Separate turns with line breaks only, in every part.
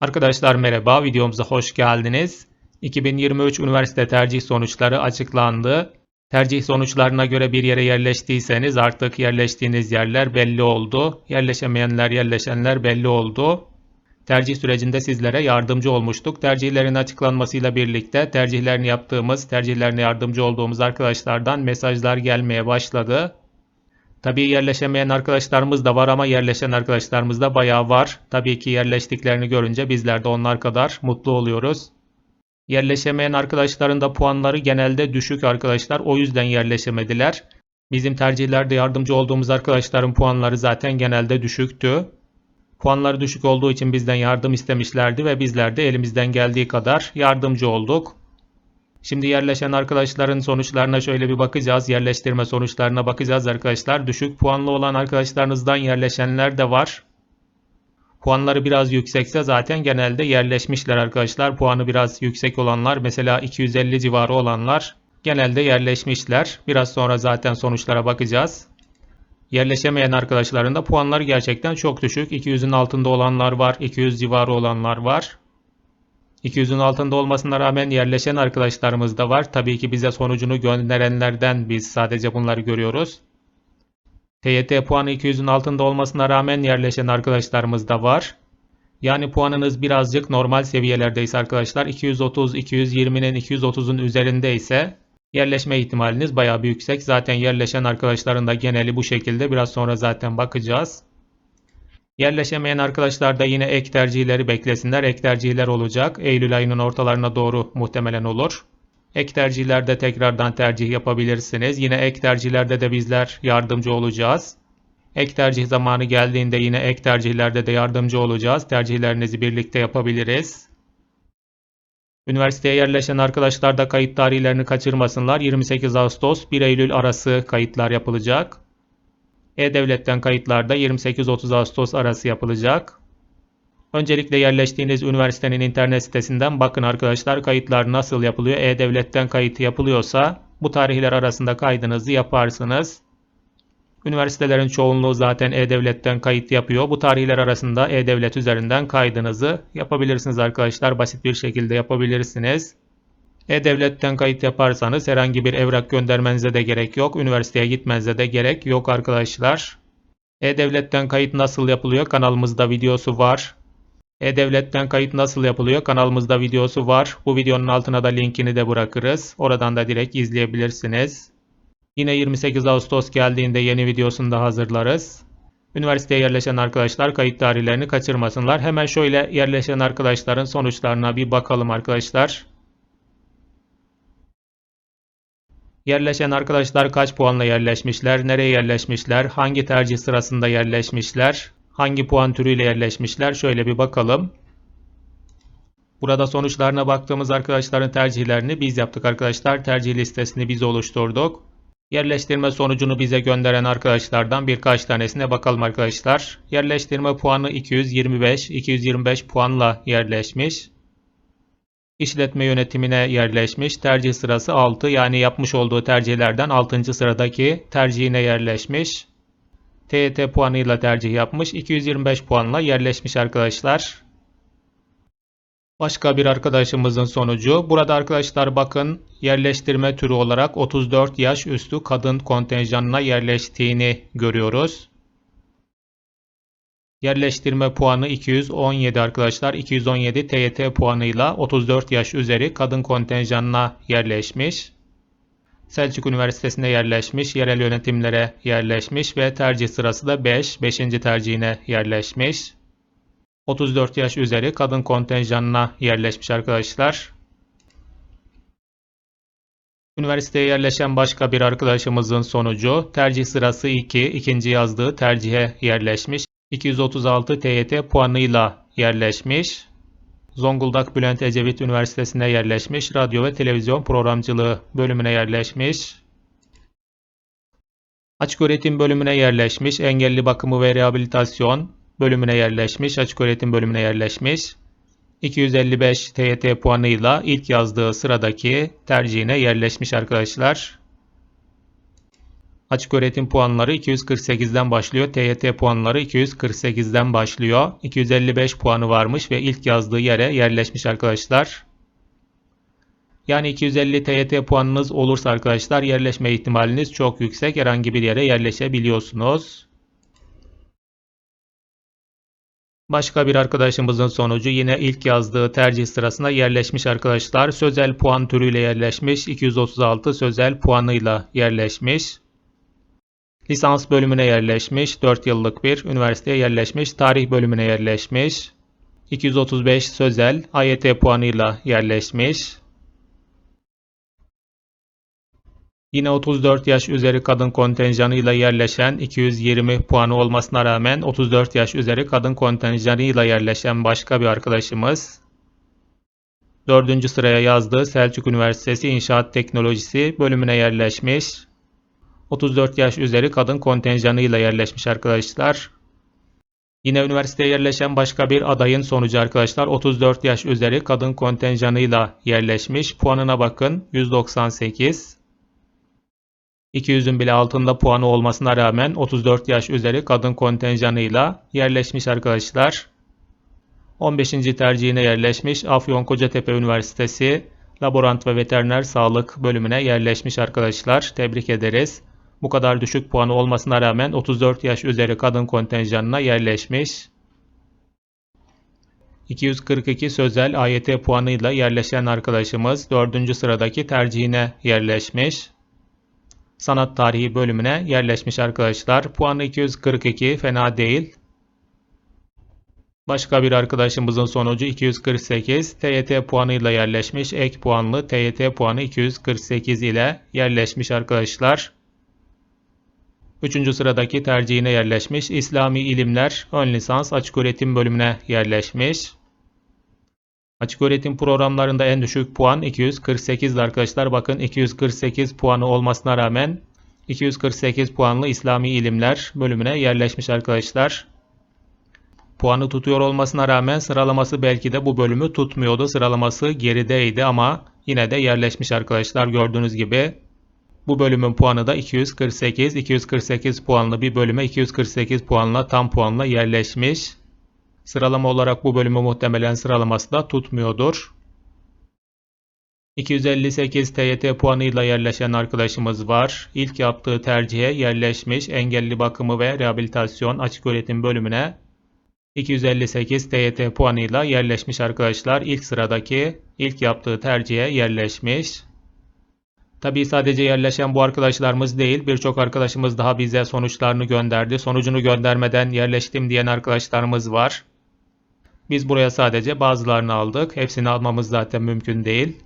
Arkadaşlar merhaba, videomuza hoş geldiniz. 2023 üniversite tercih sonuçları açıklandı. Tercih sonuçlarına göre bir yere yerleştiyseniz artık yerleştiğiniz yerler belli oldu. Yerleşemeyenler, yerleşenler belli oldu. Tercih sürecinde sizlere yardımcı olmuştuk. Tercihlerin açıklanmasıyla birlikte tercihlerini yaptığımız, tercihlerine yardımcı olduğumuz arkadaşlardan mesajlar gelmeye başladı. Tabii yerleşemeyen arkadaşlarımız da var ama yerleşen arkadaşlarımız da bayağı var. Tabii ki yerleştiklerini görünce bizler de onlar kadar mutlu oluyoruz. Yerleşemeyen arkadaşların da puanları genelde düşük arkadaşlar. O yüzden yerleşemediler. Bizim tercihlerde yardımcı olduğumuz arkadaşların puanları zaten genelde düşüktü. Puanları düşük olduğu için bizden yardım istemişlerdi ve bizler de elimizden geldiği kadar yardımcı olduk. Şimdi yerleşen arkadaşların sonuçlarına şöyle bir bakacağız. Yerleştirme sonuçlarına bakacağız arkadaşlar. Düşük puanlı olan arkadaşlarınızdan yerleşenler de var. Puanları biraz yüksekse zaten genelde yerleşmişler arkadaşlar. Puanı biraz yüksek olanlar mesela 250 civarı olanlar genelde yerleşmişler. Biraz sonra zaten sonuçlara bakacağız. Yerleşemeyen arkadaşların da puanları gerçekten çok düşük. 200'ün altında olanlar var, 200 civarı olanlar var. 200'ün altında olmasına rağmen yerleşen arkadaşlarımız da var. Tabii ki bize sonucunu gönderenlerden biz sadece bunları görüyoruz. TYT puanı 200'ün altında olmasına rağmen yerleşen arkadaşlarımız da var. Yani puanınız birazcık normal seviyelerdeyse arkadaşlar 230, 220'nin 230'un üzerinde ise yerleşme ihtimaliniz bayağı bir yüksek. Zaten yerleşen arkadaşların da geneli bu şekilde. Biraz sonra zaten bakacağız. Yerleşemeyen arkadaşlar da yine ek tercihleri beklesinler. Ek tercihler olacak. Eylül ayının ortalarına doğru muhtemelen olur. Ek tercihlerde tekrardan tercih yapabilirsiniz. Yine ek tercihlerde de bizler yardımcı olacağız. Ek tercih zamanı geldiğinde yine ek tercihlerde de yardımcı olacağız. Tercihlerinizi birlikte yapabiliriz. Üniversiteye yerleşen arkadaşlar da kayıt tarihlerini kaçırmasınlar. 28 Ağustos 1 Eylül arası kayıtlar yapılacak. E-Devlet'ten kayıtlarda 28-30 Ağustos arası yapılacak. Öncelikle yerleştiğiniz üniversitenin internet sitesinden bakın arkadaşlar kayıtlar nasıl yapılıyor. E-Devlet'ten kayıt yapılıyorsa bu tarihler arasında kaydınızı yaparsınız. Üniversitelerin çoğunluğu zaten E-Devlet'ten kayıt yapıyor. Bu tarihler arasında E-Devlet üzerinden kaydınızı yapabilirsiniz arkadaşlar. Basit bir şekilde yapabilirsiniz. E-Devlet'ten kayıt yaparsanız herhangi bir evrak göndermenize de gerek yok. Üniversiteye gitmenize de gerek yok arkadaşlar. E-Devlet'ten kayıt nasıl yapılıyor? Kanalımızda videosu var. E-Devlet'ten kayıt nasıl yapılıyor? Kanalımızda videosu var. Bu videonun altına da linkini de bırakırız. Oradan da direkt izleyebilirsiniz. Yine 28 Ağustos geldiğinde yeni videosunu da hazırlarız. Üniversiteye yerleşen arkadaşlar kayıt tarihlerini kaçırmasınlar. Hemen şöyle yerleşen arkadaşların sonuçlarına bir bakalım arkadaşlar. Yerleşen arkadaşlar kaç puanla yerleşmişler, nereye yerleşmişler, hangi tercih sırasında yerleşmişler, hangi puan türüyle yerleşmişler şöyle bir bakalım. Burada sonuçlarına baktığımız arkadaşların tercihlerini biz yaptık arkadaşlar. Tercih listesini biz oluşturduk. Yerleştirme sonucunu bize gönderen arkadaşlardan birkaç tanesine bakalım arkadaşlar. Yerleştirme puanı 225, 225 puanla yerleşmiş. İşletme yönetimine yerleşmiş. Tercih sırası 6 yani yapmış olduğu tercihlerden 6. sıradaki tercihine yerleşmiş. TET puanıyla tercih yapmış. 225 puanla yerleşmiş arkadaşlar. Başka bir arkadaşımızın sonucu. Burada arkadaşlar bakın yerleştirme türü olarak 34 yaş üstü kadın kontenjanına yerleştiğini görüyoruz. Yerleştirme puanı 217 arkadaşlar. 217 TYT puanıyla 34 yaş üzeri kadın kontenjanına yerleşmiş. Selçuk Üniversitesi'ne yerleşmiş, yerel yönetimlere yerleşmiş ve tercih sırası da 5, 5. tercihine yerleşmiş. 34 yaş üzeri kadın kontenjanına yerleşmiş arkadaşlar. Üniversiteye yerleşen başka bir arkadaşımızın sonucu tercih sırası 2, ikinci yazdığı tercihe yerleşmiş. 236 TYT puanıyla yerleşmiş. Zonguldak Bülent Ecevit Üniversitesi'ne yerleşmiş. Radyo ve televizyon programcılığı bölümüne yerleşmiş. Açık öğretim bölümüne yerleşmiş. Engelli bakımı ve rehabilitasyon bölümüne yerleşmiş. Açık öğretim bölümüne yerleşmiş. 255 TYT puanıyla ilk yazdığı sıradaki tercihine yerleşmiş arkadaşlar. Açık öğretim puanları 248'den başlıyor. TYT puanları 248'den başlıyor. 255 puanı varmış ve ilk yazdığı yere yerleşmiş arkadaşlar. Yani 250 TYT puanınız olursa arkadaşlar yerleşme ihtimaliniz çok yüksek. Herhangi bir yere yerleşebiliyorsunuz. Başka bir arkadaşımızın sonucu yine ilk yazdığı tercih sırasına yerleşmiş arkadaşlar. Sözel puan türüyle yerleşmiş. 236 sözel puanıyla yerleşmiş. Lisans bölümüne yerleşmiş. 4 yıllık bir üniversiteye yerleşmiş. Tarih bölümüne yerleşmiş. 235 sözel AYT puanıyla yerleşmiş. Yine 34 yaş üzeri kadın kontenjanıyla yerleşen 220 puanı olmasına rağmen 34 yaş üzeri kadın kontenjanıyla yerleşen başka bir arkadaşımız. Dördüncü sıraya yazdığı Selçuk Üniversitesi İnşaat Teknolojisi bölümüne yerleşmiş. 34 yaş üzeri kadın kontenjanıyla yerleşmiş arkadaşlar. Yine üniversiteye yerleşen başka bir adayın sonucu arkadaşlar 34 yaş üzeri kadın kontenjanıyla yerleşmiş. Puanına bakın 198. 200'ün bile altında puanı olmasına rağmen 34 yaş üzeri kadın kontenjanıyla yerleşmiş arkadaşlar. 15. tercihine yerleşmiş Afyonkarahisar Üniversitesi Laborant ve Veteriner Sağlık bölümüne yerleşmiş arkadaşlar. Tebrik ederiz. Bu kadar düşük puanı olmasına rağmen 34 yaş üzeri kadın kontenjanına yerleşmiş. 242 sözel AYT puanıyla yerleşen arkadaşımız 4. sıradaki tercihine yerleşmiş sanat tarihi bölümüne yerleşmiş arkadaşlar. Puanı 242 fena değil. Başka bir arkadaşımızın sonucu 248 TYT puanıyla yerleşmiş. Ek puanlı TYT puanı 248 ile yerleşmiş arkadaşlar. Üçüncü sıradaki tercihine yerleşmiş. İslami ilimler ön lisans açık öğretim bölümüne yerleşmiş. Açık öğretim programlarında en düşük puan 248 arkadaşlar. Bakın 248 puanı olmasına rağmen 248 puanlı İslami ilimler bölümüne yerleşmiş arkadaşlar. Puanı tutuyor olmasına rağmen sıralaması belki de bu bölümü tutmuyordu. Sıralaması gerideydi ama yine de yerleşmiş arkadaşlar gördüğünüz gibi. Bu bölümün puanı da 248. 248 puanlı bir bölüme 248 puanla tam puanla yerleşmiş. Sıralama olarak bu bölümü muhtemelen sıralaması da tutmuyordur. 258 TYT puanıyla yerleşen arkadaşımız var. İlk yaptığı tercihe yerleşmiş engelli bakımı ve rehabilitasyon açık öğretim bölümüne 258 TYT puanıyla yerleşmiş arkadaşlar. İlk sıradaki ilk yaptığı tercihe yerleşmiş. Tabii sadece yerleşen bu arkadaşlarımız değil birçok arkadaşımız daha bize sonuçlarını gönderdi. Sonucunu göndermeden yerleştim diyen arkadaşlarımız var. Biz buraya sadece bazılarını aldık. Hepsini almamız zaten mümkün değil.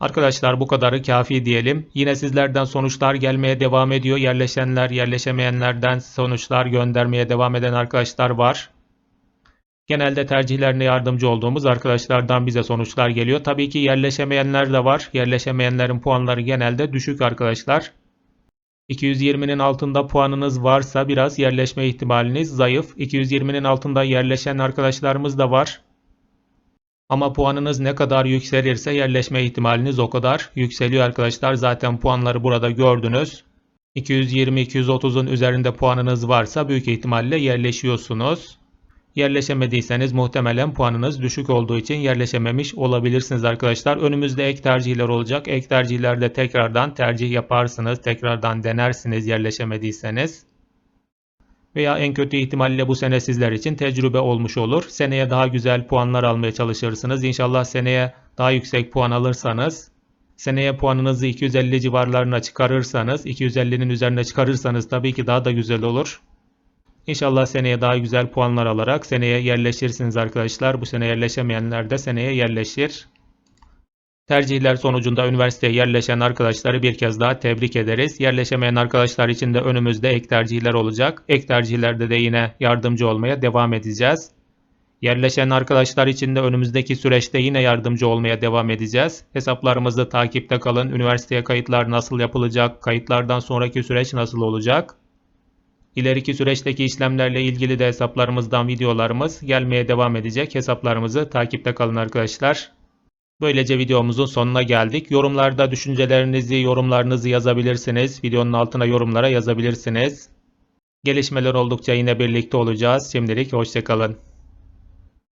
Arkadaşlar bu kadarı kafi diyelim. Yine sizlerden sonuçlar gelmeye devam ediyor. Yerleşenler, yerleşemeyenlerden sonuçlar göndermeye devam eden arkadaşlar var. Genelde tercihlerine yardımcı olduğumuz arkadaşlardan bize sonuçlar geliyor. Tabii ki yerleşemeyenler de var. Yerleşemeyenlerin puanları genelde düşük arkadaşlar. 220'nin altında puanınız varsa biraz yerleşme ihtimaliniz zayıf. 220'nin altında yerleşen arkadaşlarımız da var. Ama puanınız ne kadar yükselirse yerleşme ihtimaliniz o kadar yükseliyor arkadaşlar. Zaten puanları burada gördünüz. 220-230'un üzerinde puanınız varsa büyük ihtimalle yerleşiyorsunuz. Yerleşemediyseniz muhtemelen puanınız düşük olduğu için yerleşememiş olabilirsiniz arkadaşlar. Önümüzde ek tercihler olacak. Ek tercihlerde tekrardan tercih yaparsınız. Tekrardan denersiniz yerleşemediyseniz. Veya en kötü ihtimalle bu sene sizler için tecrübe olmuş olur. Seneye daha güzel puanlar almaya çalışırsınız. İnşallah seneye daha yüksek puan alırsanız seneye puanınızı 250 civarlarına çıkarırsanız 250'nin üzerine çıkarırsanız tabii ki daha da güzel olur. İnşallah seneye daha güzel puanlar alarak seneye yerleşirsiniz arkadaşlar. Bu sene yerleşemeyenler de seneye yerleşir. Tercihler sonucunda üniversiteye yerleşen arkadaşları bir kez daha tebrik ederiz. Yerleşemeyen arkadaşlar için de önümüzde ek tercihler olacak. Ek tercihlerde de yine yardımcı olmaya devam edeceğiz. Yerleşen arkadaşlar için de önümüzdeki süreçte yine yardımcı olmaya devam edeceğiz. Hesaplarımızı takipte kalın. Üniversiteye kayıtlar nasıl yapılacak? Kayıtlardan sonraki süreç nasıl olacak? İleriki süreçteki işlemlerle ilgili de hesaplarımızdan videolarımız gelmeye devam edecek. Hesaplarımızı takipte kalın arkadaşlar. Böylece videomuzun sonuna geldik. Yorumlarda düşüncelerinizi, yorumlarınızı yazabilirsiniz. Videonun altına yorumlara yazabilirsiniz. Gelişmeler oldukça yine birlikte olacağız. Şimdilik hoşçakalın.